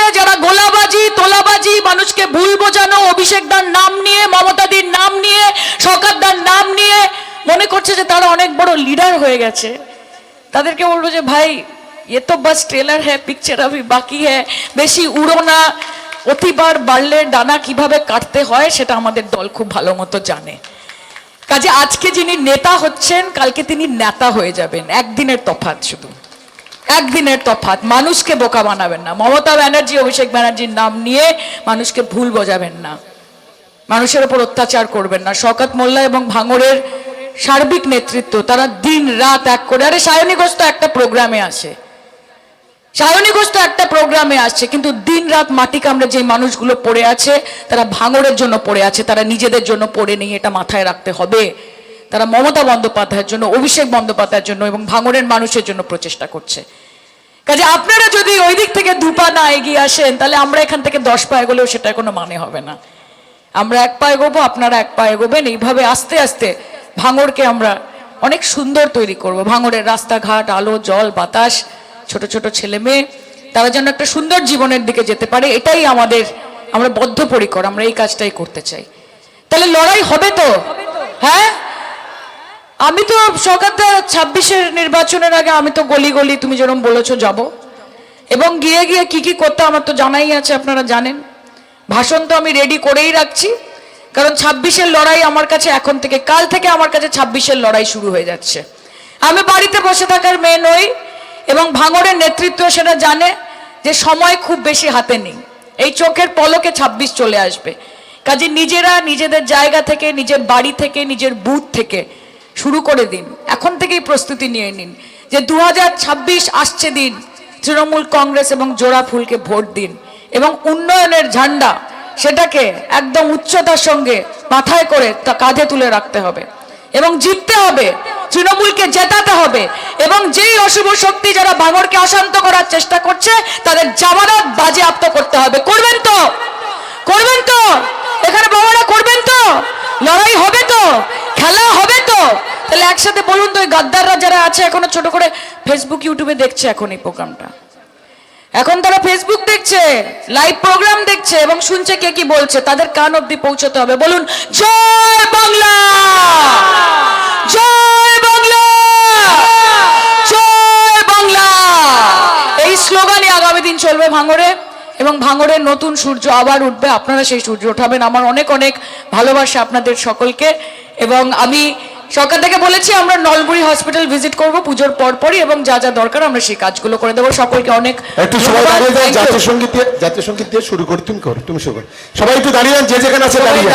হচ্ছে যারা গোলাবাজি, তোলাবাজি, মানুষকে ভুল বোঝানো অভিষেক দার নাম নিয়ে, মমতাদির নাম নিয়ে সরকারদার নাম নিয়ে মনে করছে যে তারা অনেক বড় লিডার হয়ে গেছে। তাদেরকে বলব যে, ভাই, এ তো বাস ট্রেলার হ্যাঁ পিকচার अभी বাকি হ্যাঁ। বেশি উড়ো না। অতিবার বাড়লে ডানা কীভাবে কাটতে হয়, সেটা আমাদের দল খুব ভালো মতো জানে। কাজে আজকে যিনি নেতা হচ্ছেন, কালকে তিনি নেতা হয়ে যাবেন। একদিনের তফাৎ শুধু। একদিনের তফাৎ। মানুষকে বোকা বানাবেন না। মমতা ব্যানার্জি, অভিষেক ব্যানার্জির নাম নিয়ে মানুষকে ভুল বোঝাবেন না। মানুষের ওপর অত্যাচার করবেন না। শওকত মোল্লা এবং ভাঙড়ের সার্বিক নেতৃত্ব তারা দিন রাত এক করে। আরে, সায়নী ঘোষ তো একটা প্রোগ্রামে আসে সায়নী ঘোষ তো একটা প্রোগ্রামে আসছে, কিন্তু দিন রাত মাটি কামড়ে যে মানুষগুলো পড়ে আছে, তারা ভাঙড়ের জন্য পড়ে আছে, তারা নিজেদের জন্য পড়ে নেই, এটা মাথায় রাখতে হবে। তারা মমতা বন্দ্যোপাধ্যায়ের জন্য, অভিষেক বন্দ্যোপাধ্যায়ের জন্য এবং ভাঙড়ের মানুষের জন্য প্রচেষ্টা করছে। কাজে আপনারা যদি ওই দিক থেকে দুপা না এগিয়ে আসেন, তাহলে আমরা এখান থেকে দশ পা এগোলেও সেটা কোনো মানে হবে না। আমরা এক পা এগোবো, আপনারা এক পা এগোবেন। এইভাবে আস্তে আস্তে ভাঙড়কে আমরা অনেক সুন্দর তৈরি করব। ভাঙড়ের রাস্তাঘাট, আলো, জল, বাতাস, ছোট ছোট ছেলে মেয়ে, তারা যেন একটা সুন্দর জীবনের দিকে যেতে পারে, এটাই আমাদের, আমরা বদ্ধপরিকর, আমরা এই কাজটাই করতে চাই। তাহলে লড়াই হবে তো? হ্যাঁ? আমি তো সরকার ছাব্বিশের নির্বাচনের আগে আমি তো গলি গলি তুমি যেরকম বলেছ যাব। এবং গিয়ে গিয়ে কি কি করতে আমার তো জানাই আছে, আপনারা জানেন। ভাষণ তো আমি রেডি করেই রাখছি। কারণ ছাব্বিশের লড়াই আমার কাছে এখন থেকে, কাল থেকে আমার কাছে ছাব্বিশের লড়াই শুরু হয়ে যাচ্ছে। আমি বাড়িতে বসে থাকার মেয়ে নই, এবং ভাঙড়ের নেতৃত্ব সেটা জানে যে সময় খুব বেশি হাতে নেই। এই চোখের পলকে ছাব্বিশ চলে আসবে। কাজে নিজেরা নিজেদের জায়গা থেকে, নিজের বাড়ি থেকে, নিজের বুথ থেকে শুরু করে দিন। এখন থেকেই প্রস্তুতি নিয়ে নিন। যে দুহাজার ছাব্বিশ আসছে দিন, তৃণমূল কংগ্রেস এবং জোড়া ফুলকে ভোট দিন এবং উন্নয়নের ঝান্ডা সেটাকে একদম উচ্চতার সঙ্গে মাথায় করে তা কাঁধে তুলে রাখতে হবে এবং জিততে হবে, তৃণমূলকে জেতাতে হবে এবং যেই অশুভ শক্তি যারা ভাঙড়কে অশান্ত করার চেষ্টা করছে, তাদের জামানত বাজেয়াপ্ত করতে হবে। করবেন তো? করবেন তো? এখানে বাবারা করবেন তো? লড়াই হবে তো? একসাথে বলুন তো, ওই গাদ্দাররা যারা আছে এখনও ছোট করে ফেসবুক ইউটিউবে দেখছে এখন এই প্রোগ্রামটা। এখন তারা ফেসবুক দেখছে লাইভ প্রোগ্রাম দেখছে এবং শুনছে কে কি বলছে, তাদের কান অব্দি পৌঁছতে হবে। বলুন, জয় বাংলা! জয় বাংলা! জয় বাংলা! এই স্লোগানই আগামী দিন চলবে ভাঙরে এবং ভাঙড়ের নতুন সূর্য আবার উঠবে। আপনারা সেই সূর্য ওঠাবেন। আমার অনেক অনেক ভালোবাসা আপনাদের সকলকে এবং আমি সরকার থেকে বলেছি আমরা নলবুড়ি হসপিটাল ভিজিট করব পুজোর পরপরই এবং যা যা দরকার আমরা সেই কাজগুলো করে দেবো। সকলকে অনেক একটু সবাই দাঁড়িয়ে যান জাতীয় সংগীত দিয়ে জাতীয় সংগীত দিয়ে শুরু করি। তুমি করো তুমি শুরু করো সবাই একটু দাঁড়িয়ে যান যে যেখানে আছে দাঁড়িয়ে।